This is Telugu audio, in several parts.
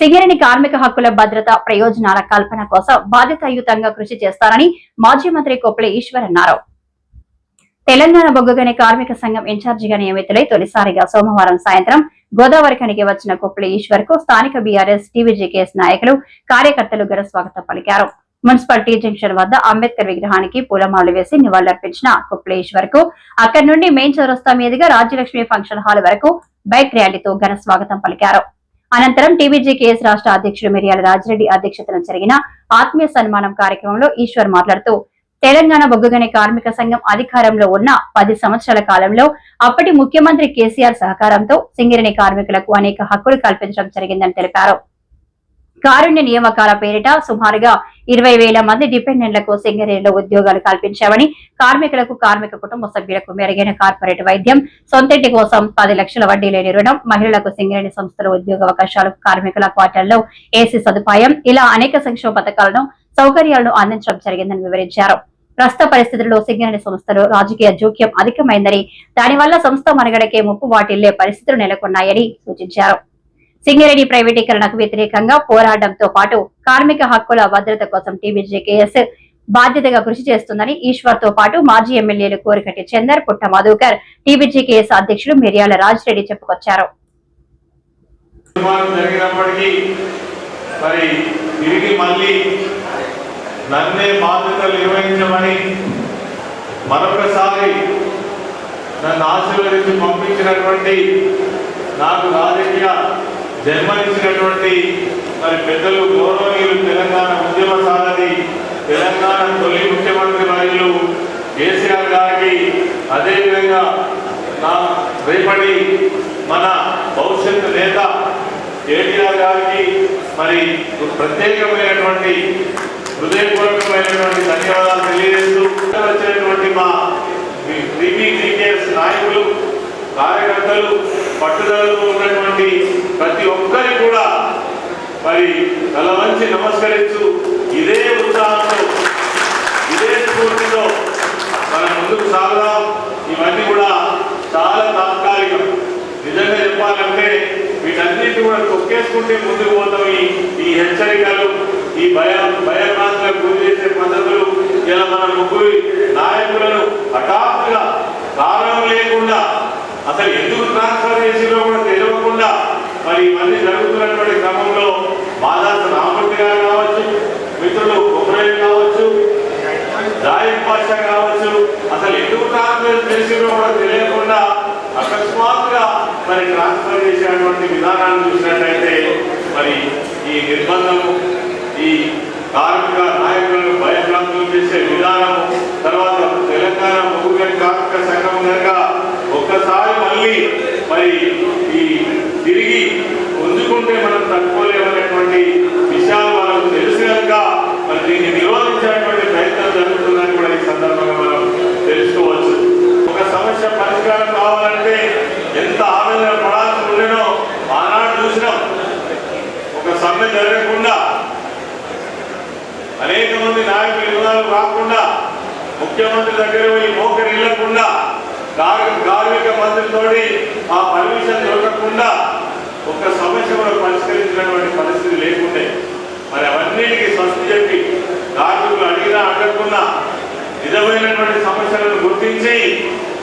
సింగరేణి కార్మిక హక్కుల భద్రత ప్రయోజనాల కల్పన కోసం బాధ్యతాయుతంగా కృషి చేస్తారని మాజీ మంత్రి కొప్పుల ఈశ్వర్ అన్నారు. తెలంగాణ బొగ్గుగని కార్మిక సంఘం ఇన్ఛార్జిగా నియమితులై తొలిసారిగా సోమవారం సాయంత్రం గోదావరిఖనికి వచ్చిన కొప్పుల ఈశ్వర్కు స్థానిక బీఆర్ఎస్ టీవీజీకేఎస్ నాయకులు కార్యకర్తలు ఘన స్వాగతం పలికారు. మున్సిపాలిటీ జంక్షన్ వద్ద అంబేద్కర్ విగ్రహానికి పూలమాలు వేసి నివాళులర్పించిన కొప్పుల ఈశ్వర్కు అక్కడి నుండి మెయిన్ చౌరస్తా మీదుగా రాజ్యలక్ష్మి ఫంక్షన్ హాల్ వరకు బైక్ ర్యాలీతో ఘన స్వాగతం పలికారు. అనంతరం టీబీజీకేఎస్ రాష్ట్ర అధ్యక్షుడు మిర్యాల రాజిరెడ్డి అధ్యక్షతన జరిగిన ఆత్మీయ సన్మానం కార్యక్రమంలో ఈశ్వర్ మాట్లాడుతూ తెలంగాణ బొగ్గుగని కార్మిక సంఘం అధికారంలో ఉన్న పది సంవత్సరాల కాలంలో అప్పటి ముఖ్యమంత్రి కేసీఆర్ సహకారంతో సింగరేణి కార్మికులకు అనేక హక్కులు కల్పించడం జరిగిందని తెలిపారు. కారుణ్య నియామకాల పేరిట సుమారుగా ఇరవై వేల మంది డిపెండెంట్లకు సింగరేణిలో ఉద్యోగాలు కల్పించామని కార్మికులకు కార్మిక కుటుంబ సభ్యులకు మెరుగైన కార్పొరేట్ వైద్యం సొంతింటి కోసం పది లక్షల వడ్డీ లేని రుణం మహిళలకు సింగరేణి సంస్థల ఉద్యోగ అవకాశాలు కార్మికుల క్వార్టర్లో ఏసీ సదుపాయం ఇలా అనేక సంక్షేమ పథకాలను సౌకర్యాలను అందించడం జరిగిందని వివరించారు. ప్రస్తుత పరిస్థితుల్లో సింగరేణి సంస్థలు రాజకీయ జోక్యం అధికమైందని దానివల్ల సంస్థ మనుగడకే ముప్పు వాటిల్లే పరిస్థితులు నెలకొన్నాయని సూచించారు. సింగరేణి ప్రైవేటీకరణకు వ్యతిరేకంగా పోరాడడంతో పాటు కార్మిక హక్కుల భద్రత కోసం టీబీజీకేఎస్ బాధ్యతగా కృషి చేస్తుందని ఈశ్వర్తో పాటు మాజీ ఎమ్మెల్యేలు కోరికటి చందర్ పుట్ట మధుకర్ టీబీజీకేఎస్ అధ్యక్షులు మిర్యాల రాజిరెడ్డి చెప్పుకొచ్చారు. మరి తిరిగి మళ్ళీ నన్నే బాధ్యతలు నిర్వహించమని మరొకసారి నన్ను ఆశీర్వదించి పంపించినటువంటి నాకు రాజకీయ జన్మనిచ్చినటువంటి మరి పెద్దలు గౌరవనీయులు తెలంగాణ ఉద్యమ సారథి తెలంగాణ తొలి ముఖ్యమంత్రి వర్యులు కేసీఆర్ గారికి అదేవిధంగా నా రేపటి మన భవిష్యత్తు నేత కేటీఆర్ గారికి మరి ప్రత్యేకమైనటువంటి హృదయపూర్వకమైనటువంటి ధన్యవాదాలు తెలియజేస్తూ వచ్చినటువంటి మా టీపీటీకేఎస్ నాయకులు కార్యకర్తలు పట్టుదలతో ఉన్నటువంటి ప్రతి ఒక్కరి కూడా మరి తల వంచి నమస్కరించు ఇదే ఉత్సాహంతో ఇదే స్ఫూర్తితో మనం ముందుకు సాగుదాం. ఇవన్నీ కూడా చాలా తాత్కాలికం. నిజంగా చెప్పాలంటే వీటన్నిటి కూడా తొక్కేసుకుంటే ముందుకు పోతాం ఈ ఈ హెచ్చరికలు ఈ భయ భయభ్రాంతులకు గురి చేసే పద్ధతులు. ఇలా మన ముగ్గురు నాయకులను హఠాత్తుగా కారణం లేకుండా అసలు ఎందుకు ట్రాన్స్ఫర్ చేసిరో కూడా తెలియకుండా మరి ఇవన్నీ జరుగుతున్నటువంటి క్రమంలో మాదాస రామూర్తి గారు కావచ్చు మిత్రులు కుమరయ్య కావచ్చు జాయిద్ పాషా కావచ్చు అసలు ఎందుకు ట్రాన్స్ఫర్ కూడా తెలియకుండా అకస్మాత్తుగా మరి ట్రాన్స్ఫర్ చేసేటువంటి విధానాన్ని చూసినట్లయితే మరి ఈ నిర్బంధము ఈ కార్మిక నాయకులను భయభ్రాంతులు చేసే విధానము తర్వాత తెలంగాణ ముగ్గుగని కార్మిక సంఘం కనుక ఒక్కసారి మళ్ళీ మరి ఈ తిరిగి ఉంచుకుంటే మనం తట్టుకోలేమనేటువంటి విషయాలు మనకు తెలుసు కనుక మరి దీన్ని నిరోధించేటువంటి ప్రయత్నం జరుగుతుందని కూడా ఈ సందర్భంగా మనం తెలుసుకోవచ్చు. ఒక సమస్య పరిష్కారం కావాలంటే ఎంత ఆవేదన పడాల్సి ఉండేనో ఆనాడు చూసినాం. ఒక సమ్మె జరగకుండా అనేక మంది నాయకులు వివరాలు రాకుండా ముఖ్యమంత్రి దగ్గర పోయి మోకరి ఇళ్ళకుండా కార్మిక మంత్రితో మంత్రితోటి ఆ పర్మిషన్ దొరకకుండా ఒక సమస్య కూడా పరిష్కరించినటువంటి పరిస్థితి లేకుండే మరి అవన్నిటికీ స్వస్తి చెప్పి కార్మికులు అడిగినా అడగకుండా నిజమైనటువంటి సమస్యలను గుర్తించి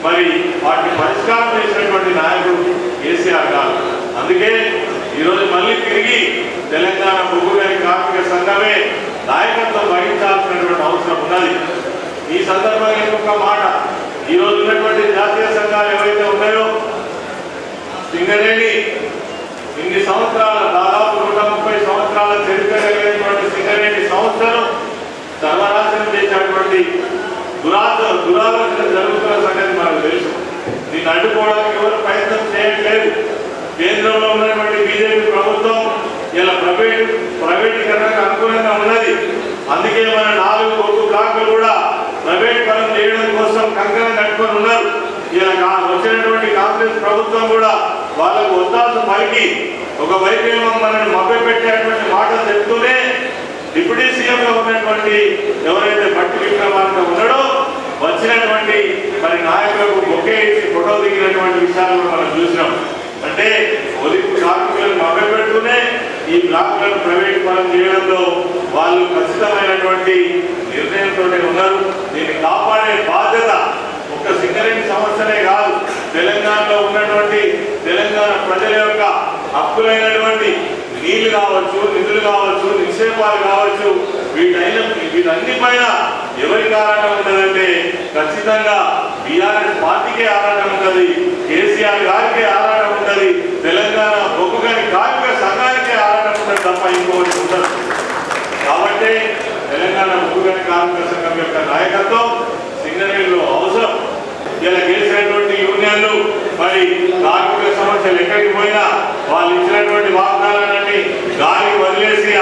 మరి వాటిని పరిష్కారం చేసినటువంటి నాయకుడు కేసీఆర్ గారు. అందుకే ఈరోజు మళ్ళీ తిరిగి తెలంగాణ బొగ్గుగని కార్మిక సంఘమే నాయకత్వం వహించాల్సినటువంటి అవసరం ఉన్నది. ఈ సందర్భంగా ఇంకొక మాట. ఈరోజు ఉన్నటువంటి జాతీయ సంఘాలు ఏవైతే ఉన్నాయో సింగరేణి ఇన్ని సంవత్సరాల దాదాపు నూట ముప్పై సంవత్సరాల చరిత్ర కలిగినటువంటి సింగరేణి సంస్థను సర్వనాశనం చేసినటువంటి దురాచ దురాలోచన జరుగుతున్న సంగతి మనకు తెలుసు దీన్ని అడ్డుకోవడానికి ఎవరు ప్రయత్నం చేయట్లేదు కేంద్రంలో ఉన్నటువంటి బీజేపీ ప్రభుత్వం ఇలా ప్రైవేట్ ప్రైవేటీకరణకు అనుకూలంగా ఉన్నది అందుకే మన నాలుగు కొట్టు బ్లాక్లు కూడా ప్రైవేట్ పరం చేయడం కోసం కంకణం కట్టుకొని ఉన్నారు ఇలా కా- వచ్చినటువంటి కాంగ్రెస్ ప్రభుత్వం కూడా వాళ్ళకు వద్దాల్సిన పైకి ఒక ఏమో మనల్ని మభ్య పెట్టేటువంటి మాటలు చెప్తూనే డిప్యూటీ సీఎం ఉన్నటువంటి ఎవరైతే పట్టు విక్రమార్క ఉన్నాడో వచ్చినటువంటి మరి నాయకులకు బొకే ఇచ్చి ఫోటో దిగినటువంటి విషయాలను మనం చూసినాం. అంటే ఒలింపు కార్మికులను మభ్య పెడుతూనే ఈ బ్లాక్లను ప్రైవేట్ పరం చేయడంలో వాళ్ళు ఖచ్చితమైనటువంటి నిర్ణయంతో ఉన్నారు. దీన్ని కాపాడే బాధ్యత ఒక్క సింగరేణి సమస్యనే కాదు తెలంగాణలో ఉన్నటువంటి తెలంగాణ ప్రజల యొక్క హక్కులైనటువంటి నీళ్ళు కావచ్చు నిధులు కావచ్చు కావచ్చు వీటైన వీటన్ని పైన ఎవరికి ఆరాటం ఉంటుందంటే ఖచ్చితంగా బీఆర్ఎస్ పార్టీకే ఆరాటం ఉంటుంది కేసీఆర్ గారికే ఆరాటం ఉంటుంది తెలంగాణ ఒక్కొక్కరి కార్మిక సంఘానికే ఆరాటం ఉంటుంది తప్ప ఇంకోటి ఉండదు. కాబట్టి తెలంగాణ బొగ్గుగాని కార్మిక సంఘం యొక్క నాయకత్వం సింగరేణిలో అవసరం. ఇలా గెలిచినటువంటి యూనియన్లు మరి కార్మిక సమస్యలు ఎక్కడికి పోయినా వాళ్ళు ఇచ్చినటువంటి వాగ్దానాలన్నీ గాలి వదిలేసి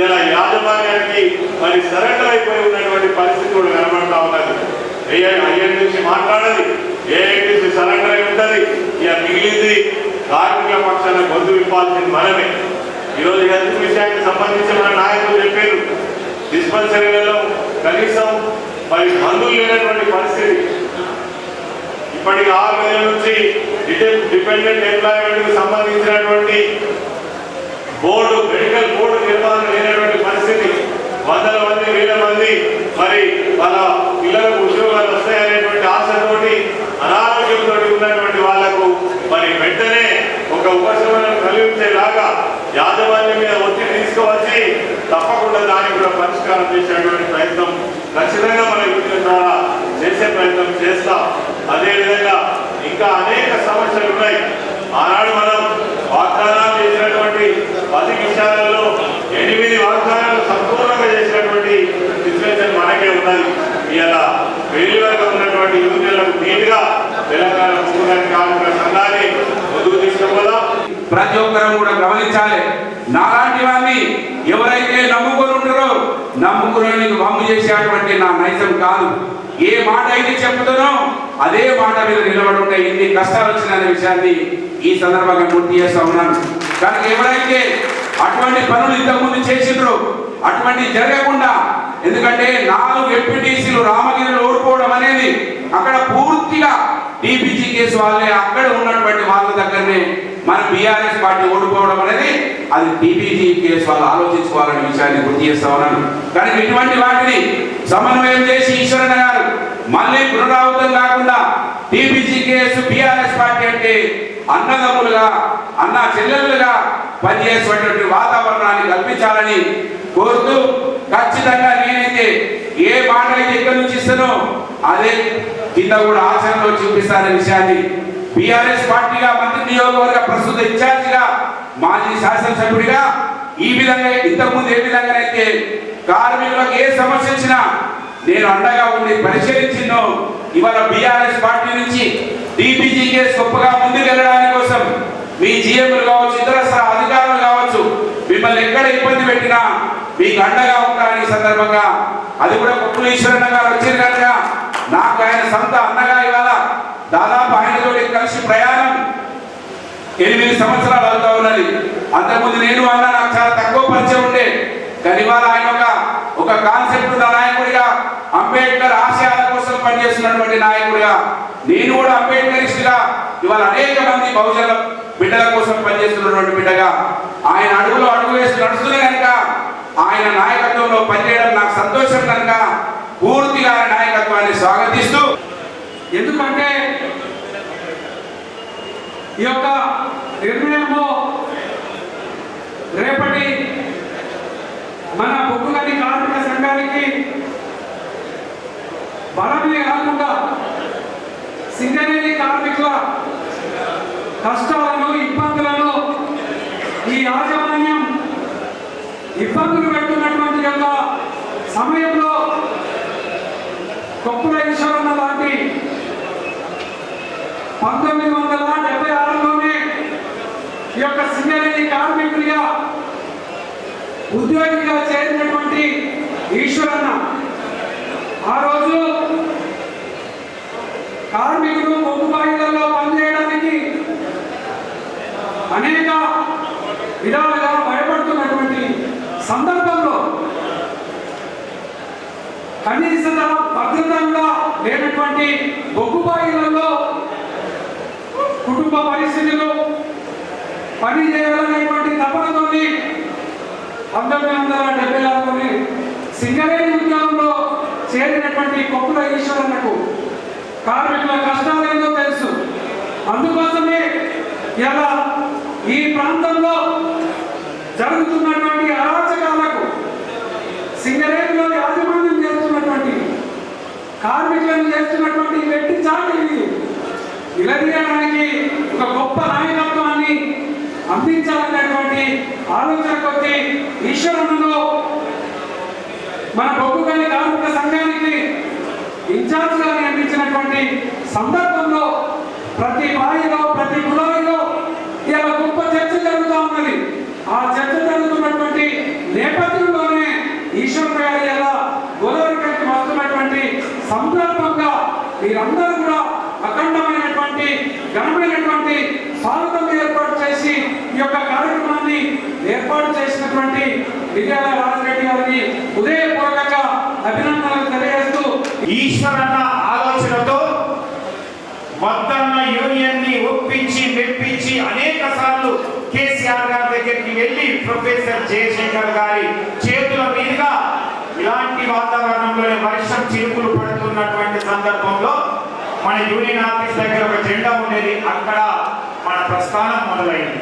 ఇలా యాజమాన్యానికి మరి సరెండర్ అయిపోయి ఉన్నటువంటి పరిస్థితి కూడా కనబడతా ఉన్నది. ఐఎన్టీసీ మాట్లాడాలి ఏఐటీసీ సరెండర్ అయి ఉంటుంది. ఇక మిగిలింది కార్మికుల పక్షాన గొంతు విప్పాల్సింది మనమే. ఈరోజు హెల్త్ విషయానికి సంబంధించి మన నాయకులు చెప్పారు. డిస్పెన్సరీలలో కనీసం మరి మందులు లేనటువంటి పరిస్థితి. ఇప్పటికి ఆరు నెలల నుంచి డిపెండెంట్ ఎంప్లాయ్మెంట్ సంబంధించినటువంటి బోర్డు మెడికల్ బోర్డు నిర్వహణ లేనటువంటి పరిస్థితి. వందల మంది వేల మంది మరి వాళ్ళ పిల్లలకు ఉద్యోగాలు వస్తాయనేటువంటి ఆశతోటి అనారోగ్యంతో ఉన్నటువంటి వాళ్ళకు మరి వెంటనే ఒక ఉపశమనం కలిగించేలాగా యాజమాన్యం మీద ఒత్తిడి తీసుకువచ్చి తప్పకుండా దానికి కూడా పరిష్కారం చేసేటువంటి ప్రయత్నం ఖచ్చితంగా మన యూనియన్ ద్వారా చేసే ప్రయత్నం చేస్తాం. అదేవిధంగా ఇంకా అనేక సమస్యలు ఉన్నాయి. ఆనాడు మనం వాగ్దానాలు చేసినటువంటి పది విషయాలలో ఎనిమిది వాగ్దానాలు సంపూర్ణంగా చేసినటువంటి సిచ్యువేషన్ మనకే ఉన్నది. ఇలా వేలువరకు ఉన్నటువంటి యూనియన్లకు నీట్గా తెలంగాణ ముఖ్యమైన కార్మిక సంఘాన్ని ముందుకు తీసుకుపోదాం. ప్రతి ఒక్కరూ కూడా గమనించాలి. నాలాంటి వారిని ఎవరైతే నమ్ముకొని ఉంటారో నమ్ముకుని వమ్ము చేసేటువంటి నా నైజం కాదు. ఏ మాట అయితే చెప్తానో అదే మాట మీద నిలబడి ఉంటే ఎన్ని కష్టాలు వచ్చిన విషయాన్ని ఈ సందర్భంగా గుర్తు చేస్తా ఉన్నాను. కనుక ఎవరైతే అటువంటి పనులు ఇంతకుముందు చేసిండ్రో అటువంటి జరగకుండా ఎందుకంటే నాలుగు ఎంపీటీసీలు రామగిరిలో ఓడిపోవడం అనేది అక్కడ పూర్తిగా టీపీజీ కేసు వాళ్ళే అక్కడ ఉన్నటువంటి వాళ్ళ దగ్గరనే మన బీఆర్ఎస్ పార్టీ ఓడిపోవడం అనేది అది టీపీజీ కేసు వాళ్ళు ఆలోచించుకోవాలనే విషయాన్ని గుర్తు చేస్తా ఉన్నాను. కానీ ఇటువంటి వాటిని సమన్వయం చేసి ఈశ్వరన్న గారు మళ్ళీ పునరావృతం కాకుండా టీపీజీ కేసు బీఆర్ఎస్ పార్టీ అంటే అన్నదమ్ములుగా అన్న చెల్లెలుగా పనిచేసేటువంటి వాతావరణాన్ని కల్పించాలని కోరుతూ ఖచ్చితంగా నేనైతే ఏ మాట అయితే ఇక్కడ నుంచి ఇస్తానో అదే కింద కూడా ఆచరణలో చూపిస్తారనే విషయాన్ని బీఆర్ఎస్ పార్టీగా మంత్రి నియోజకవర్గ ప్రస్తుత ఇన్ఛార్జిగా మాజీ శాసనసభ్యుడిగా ఈ విధంగా ఇంతకుముందు ఏ అయితే కార్మికులకు ఏ సమస్య వచ్చినా నేను అండగా ఉండి పరిశీలించినో ఇవాళ బీఆర్ఎస్ పార్టీ నుంచి డీపీజీ కేసు గొప్పగా ముందుకు వెళ్ళడానికి కోసం మీ జీఎంలు కావచ్చు ఇతర అధికారులు కావచ్చు మిమ్మల్ని ఎక్కడ ఇబ్బంది పెట్టినా మీకు అండగా ఉంటారని సందర్భంగా అది కూడా కుప్పలు ఈశ్వరన్న గారు వచ్చిన కనుక నాకు ఆయన సొంత అన్నగా ఇవాళ దాదాపు ఆయనతో కలిసి ప్రయాణం ఎనిమిది సంవత్సరాలు అవుతా ఉన్నది. అంతకుముందు నేను అన్న నాకు చాలా తక్కువ పరిచయం ఉండే. కానీ ఇవాళ ఆయన ఒక అంబేద్కర్ ఆశయాల కోసం పనిచేస్తున్నటువంటి నాయకుడిగా నేను కూడా అంబేద్కరిస్టుగా ఇవాళ అనేక మంది బహుజన బిడ్డల కోసం పనిచేస్తున్నటువంటి బిడ్డగా ఆయన అడుగులో అడుగు వేసి నడుస్తున్నాయి కనుక ఆయన నాయకత్వంలో పనిచేయడం నాకు సంతోషం కనుక పూర్తిగా ఆయన నాయకత్వాన్ని స్వాగతిస్తూ ఎందుకంటే ఈ యొక్క నిర్ణయంలో రేపటి మన బొగ్గుగని కార్మిక సంఘానికి బలమే కాకుండా సింగరేణి కార్మికుల కష్టాలను ఇబ్బందులను ఈ యాజమాన్యం ఇబ్బందులు పెడుతున్నటువంటి యొక్క సమయంలో కొప్పుల ఈశ్వరన్న లాంటి పంతొమ్మిది వందల డెబ్బై ఆరులోనే ఈ యొక్క సింగరేణి కార్మికుడిగా ఉద్యోగిగా చేరినటువంటి ఈశ్వరన్న ఆ రోజు కార్మికులు బొగ్గు పనిచేయడానికి అనేక విధాలుగా భయపడుతున్నటువంటి సందర్భంలో కనీస భద్రత కూడా లేనటువంటి బొగ్గుబాయిలలో కుటుంబ పరిస్థితులు పని చేయాలనేటువంటి తపనతోని పంతొమ్మిది వందల డెబ్బై ఆరులోని సింగరేణి ఉద్యమంలో చేరినటువంటి కొప్పుల ఈశ్వరన్నకు కార్మికుల కష్టాలు ఏందో తెలుసు. అందుకోసమే ఇలా ఈ ప్రాంతంలో జరుగుతున్నటువంటి అరాచకాలకు సింగరేణిలో యాజమాన్యం చేస్తున్నటువంటి కార్మికులను చేస్తున్నటువంటి వెట్టి చాటిని నిలదీయడానికి ఒక గొప్ప నాయకత్వాన్ని అందించాలనేటువంటి ఆలోచన కొద్దీ ఈశ్వరునిలో మన బొగ్గుగని కార్మిక సంఘానికి ఇన్ఛార్జ్గా నియమించినటువంటి సందర్భంలో ప్రతి బాయిలో ప్రతి కులాయిలో ఇలా గొప్ప చర్చ జరుగుతూ ఉన్నది. ఆ చర్చ జరుగుతున్నటువంటి నేపథ్యంలోనే ఈశ్వర్ గారి ఎలా గోదావరికి వస్తున్నటువంటి సందర్భంగా మీరందరూ కూడా అఖండమైనటువంటి ఘనమైనటువంటి స్వాగతం ఏర్పాటు చేసి ఈ యొక్క కార్యక్రమం ఏర్పాటు చేసినటువంటి విజయాల రాజరెడ్డి గారిని ఉదయపూర్వకంగా అభినందనలు తెలియజేస్తూ ఈశ్వరన్న ఆలోచనతో మొత్తన్న యూనియన్ని ఒప్పించి మెప్పించి అనేక సార్లు కేసీఆర్ గారి దగ్గరికి వెళ్ళి ప్రొఫెసర్ జయశంకర్ గారి చేతుల మీదుగా ఇలాంటి వాతావరణంలోనే వర్షం చిరుకులు పడుతున్నటువంటి సందర్భంలో మన యూనియన్ ఆఫీస్ దగ్గర ఒక జెండా ఉండేది. అక్కడ మన ప్రస్థానం మొదలైంది.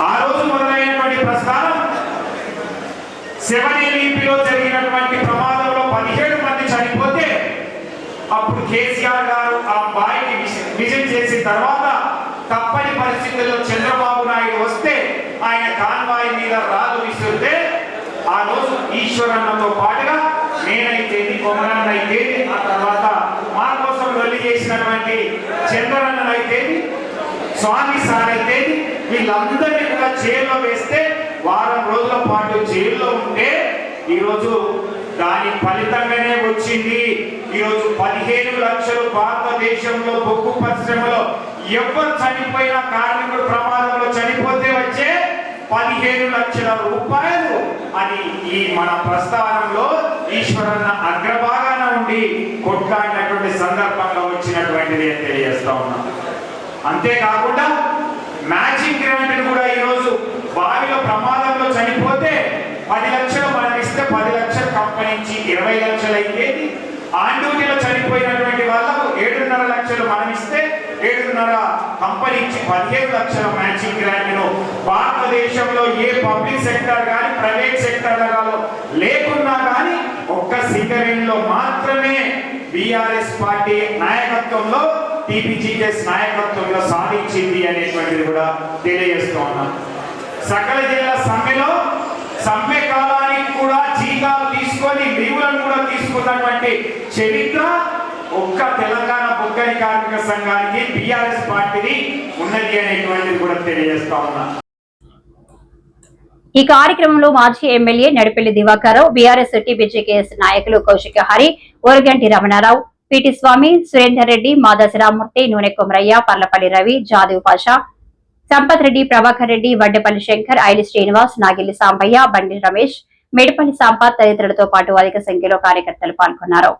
ఆ రోజు మొదలైనటువంటి ప్రస్థానం శివనేలిపిలో జరిగినటువంటి ప్రమాదంలో పదిహేడు మంది చనిపోతే అప్పుడు కేసీఆర్ గారు ఆ బాయిని విజిట్ చేసిన తర్వాత తప్పని పరిస్థితుల్లో చంద్రబాబు నాయుడు వస్తే ఆయన కాన్వాయ్ మీద రాదు విసిరితే ఆ రోజు ఈశ్వరన్నతో పాటుగా నేనైతేది కొమరన్నైతే ఆ తర్వాత మా కోసం వెళ్ళి చేసినటువంటి చంద్రన్నైతే స్వామి సార్ అయితే వీళ్ళందరినీ కూడా జైల్లో వేస్తే వారం రోజుల పాటు జైల్లో ఉంటే ఈరోజు దాని ఫలితంగానే వచ్చింది. ఈరోజు పదిహేను లక్షలు భారతదేశంలో బొగ్గు పరిశ్రమలో ఎవరు చనిపోయిన కార్మికుడు ప్రమాదంలో చనిపోతే వచ్చే పదిహేను లక్షల రూపాయలు అని ఈ మన ప్రస్థానంలో ఈశ్వరన్న అగ్రభాగాన ఉండి కొట్లాడినటువంటి సందర్భంగా వచ్చినటువంటిది తెలియజేస్తా ఉన్నాం. అంతేకాకుండా మ్యాచింగ్ గ్రాంట్ కూడా ఈరోజు బావిలో ప్రమాదంలో చనిపోతే పది లక్షలు మరణిస్తే పది లక్షలు కంపెనీ ఇరవై లక్షలు అయ్యేది. ఆన్ డ్యూటీలో చనిపోయినటువంటి వాళ్ళకు ఏడున్నర లక్షలు మరణిస్తే ఏడున్నర కంపెనీ ఇచ్చి పదిహేను లక్షల మ్యాచింగ్ గ్రాంట్ను భారతదేశంలో ఏ పబ్లిక్ సెక్టర్ కానీ ప్రైవేట్ సెక్టర్లలో లేకున్నా కానీ ఒక్క లో మాత్రమే బీఆర్ఎస్ పార్టీ నాయకత్వంలో టీపీజీఎస్ నాయకత్వంలో సాధించింది అనేటువంటిది కూడా తెలియజేస్తూ ఉన్నాం. సకల జిల్లా సమ్మెలో సమ్మె కాలానికి కూడా జీతాలు తీసుకొని లీవులను కూడా తీసుకున్నటువంటి చరిత్ర ఒక్క తెలంగాణ బొగ్గని కార్మిక సంఘానికి బీఆర్ఎస్ పార్టీని ఉన్నది అనేటువంటిది కూడా తెలియజేస్తా ఉన్నా. ఈ కార్యక్రమంలో మాజీ MLA Nadipelli Divakarao BRS TBGKS నాయకులు కౌశిక హరి ఓరగంటి రమణారావు పిటి స్వామి సురేందర్ రెడ్డి మాదసి రామ్మూర్తి నూనె కొమరయ్య పర్లపల్లి రవి జాదవ్ పాషా సంపత్ రెడ్డి ప్రభాకర్ రెడ్డి వడ్డపల్లి శంకర్ ఐలి శ్రీనివాస్ నాగిల్లి సాంబయ్య బండి రమేష్ మేడిపల్లి సంపత్ తదితరులతో పాటు అధిక సంఖ్యలో కార్యకర్తలు పాల్గొన్నారు.